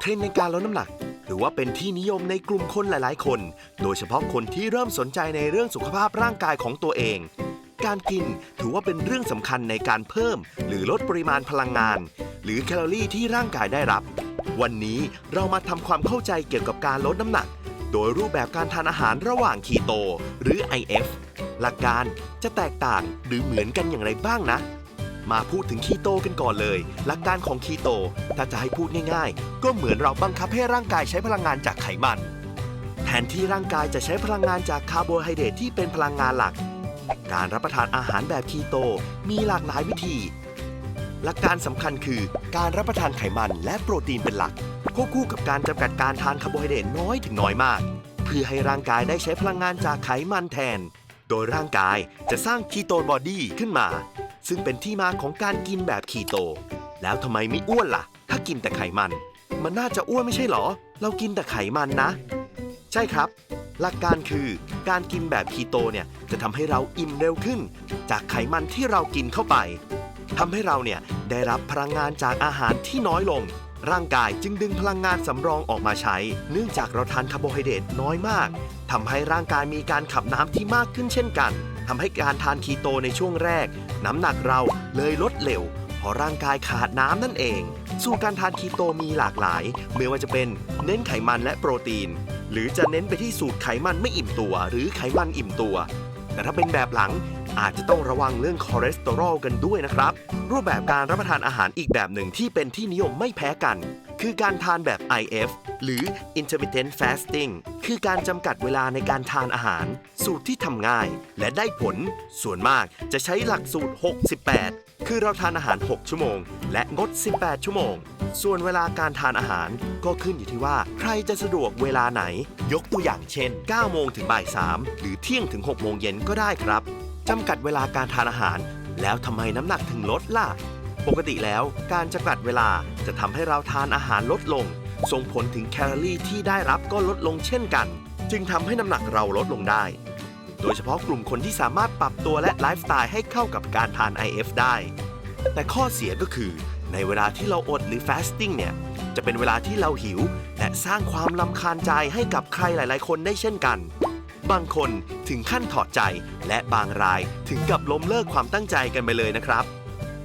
เทรนด์ในการลดน้ำหนักถือว่าเป็นที่นิยมในกลุ่มคนหลาย ๆ คน โดยเฉพาะคนที่เริ่มสนใจในเรื่องสุขภาพร่างกายของตัวเอง การกินถือว่าเป็นเรื่องสำคัญในการเพิ่ม หรือลดปริมาณพลังงาน หรือแคลอรี่ที่ร่างกายได้รับ วันนี้เรามาทำความเข้าใจเกี่ยวกับการลดน้ำหนัก โดยรูปแบบการทานอาหารระหว่างคีโต หรือ IF หลักการจะแตกต่างหรือเหมือนกันอย่างไรบ้างนะ มาพูดถึงคีโตกันก่อนเลย หลักการของคีโต ถ้าจะให้พูดง่ายๆ ก็เหมือนเราบังคับให้ร่างกายใช้พลังงานจากไขมัน แทนที่ร่างกายจะใช้พลังงานจากคาร์โบไฮเดรตที่เป็นพลังงานหลัก การรับประทานอาหารแบบคีโตมีหลากหลายวิธี หลักการสำคัญคือการรับประทานไขมันและโปรตีนเป็นหลัก ควบคู่กับการจำกัดการทานคาร์โบไฮเดรตน้อยถึงน้อยมาก เพื่อให้ร่างกายได้ใช้พลังงานจากไขมันแทน โดยร่างกายจะสร้างคีโตนบอดี้ขึ้นมา ซึ่งเป็นที่มาของการกินแบบคีโต แล้วทำไมไม่อ้วนล่ะ ถ้ากินแต่ไขมัน มันน่าจะอ้วนไม่ใช่หรอ เรากินแต่ไขมันนะ ใช่ครับ หลักการคือการกินแบบคีโตเนี่ยจะทำให้เราอิ่มเร็วขึ้น จากไขมันที่เรากินเข้าไปทำให้เราเนี่ยได้รับพลังงานจากอาหารที่น้อยลง ร่างกายจึงดึงพลังงานสำรองออกมาใช้ เนื่องจากเราทานคาร์โบไฮเดรตน้อยมากทำให้ร่างกายมีการขับน้ำที่มากขึ้นเช่นกันทำให้การทานคีโตในช่วงแรก น้ำหนักเราเลยลดเร็วเพราะร่างกายขาดน้ำนั่นเอง สูตรการทานคีโตมีหลากหลายไม่ว่าจะเป็นเน้นไขมันและโปรตีน หรือจะเน้นไปที่สูตรไขมันไม่อิ่มตัว หรือไขมันอิ่มตัว แต่ถ้าเป็นแบบหลัง อาจจะต้องระวังเรื่องคอเลสเตอรอลกันด้วยนะครับ รูปแบบการรับประทานอาหารอีกแบบหนึ่งที่เป็นที่นิยมไม่แพ้กัน คือการทานแบบ IF หรือ intermittent fasting คือการจำกัดเวลาในการทานอาหาร สูตรที่ทำง่าย และได้ผล ส่วนมากจะใช้หลักสูตร 68 คือเราทานอาหาร 6 ชั่วโมง และงด 18 ชั่วโมง ส่วนเวลาการทานอาหารก็ขึ้นอยู่ที่ว่า ใครจะสะดวกเวลาไหน ยกตัวอย่างเช่น 9 โมงถึงบ่าย 3 หรือเที่ยงถึง 6 โมงเย็นก็ได้ครับ จำกัดเวลาการทานอาหาร แล้วทำไมน้ำหนักถึงลดล่ะ ปกติแล้วการจำกัดเวลาจะทำให้เราทานอาหารลดลง ส่งผลถึงแคลอรี่ที่ได้รับก็ลดลงเช่นกัน จึงทำให้น้ำหนักเราลดลงได้ โดยเฉพาะกลุ่มคนที่สามารถปรับตัวและไลฟ์สไตล์ให้เข้ากับการทาน IF ได้ แต่ข้อเสียก็คือในเวลาที่เราอดหรือ fasting เนี่ย จะเป็นเวลาที่เราหิว และสร้างความลำคาญใจให้กับใครหลาย ๆ คนได้เช่นกัน บางคนถึงขั้นถอดใจ และบางรายถึงกับล้มเลิกความตั้งใจกันไปเลยนะครับ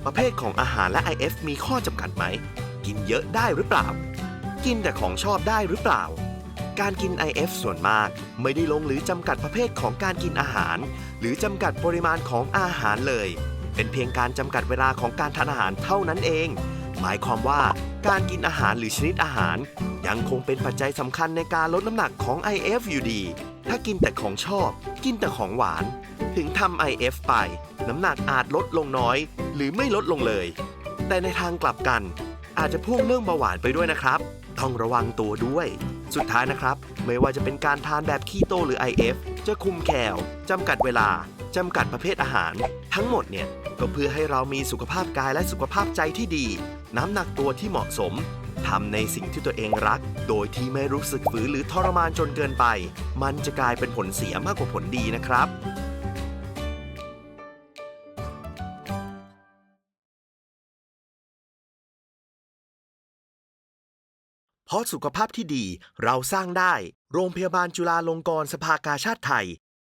ประเภทของอาหารและ IF มีข้อจำกัดไหม กินเยอะได้หรือเปล่า กินแต่ของชอบได้หรือเปล่า การกิน IF ส่วนมาก ไม่ได้ลงหรือจำกัดประเภทของการกินอาหาร หรือจำกัดปริมาณของอาหารเลย เป็นเพียงการจำกัดเวลาของการทานอาหารเท่านั้นเอง หมายความว่าการกินอาหารหรือชนิดอาหาร ยังคงเป็นปัจจัยสำคัญในการลดน้ำหนักของ IF อยู่ดี ถ้ากินแต่ของชอบ กินแต่ของหวาน ถึงทำ IF ไป น้ำหนักอาจลดลงน้อย หรือไม่ลดลงเลย แต่ในทางกลับกัน อาจจะพุ่งเรื่องเบาหวานไปด้วยนะครับ ต้องระวังตัวด้วย สุดท้ายนะครับ ไม่ว่าจะเป็นการทานแบบคีโตหรือ IF จะคุมแคลจำกัดเวลา จำกัดประเภทอาหาร ทั้งหมดเนี่ย ก็เพื่อให้เรามีสุขภาพกายและสุขภาพใจที่ดี น้ำหนักตัวที่เหมาะสมทำในสิ่งที่ตัวเองรัก โดยที่ไม่รู้สึกฝืนหรือทรมานจนเกินไป มันจะกลายเป็นผลเสียมากกว่าผลดีนะครับ เพราะสุขภาพที่ดีเราสร้างได้ โรงพยาบาลจุฬาลงกรณ์สภากาชาติไทย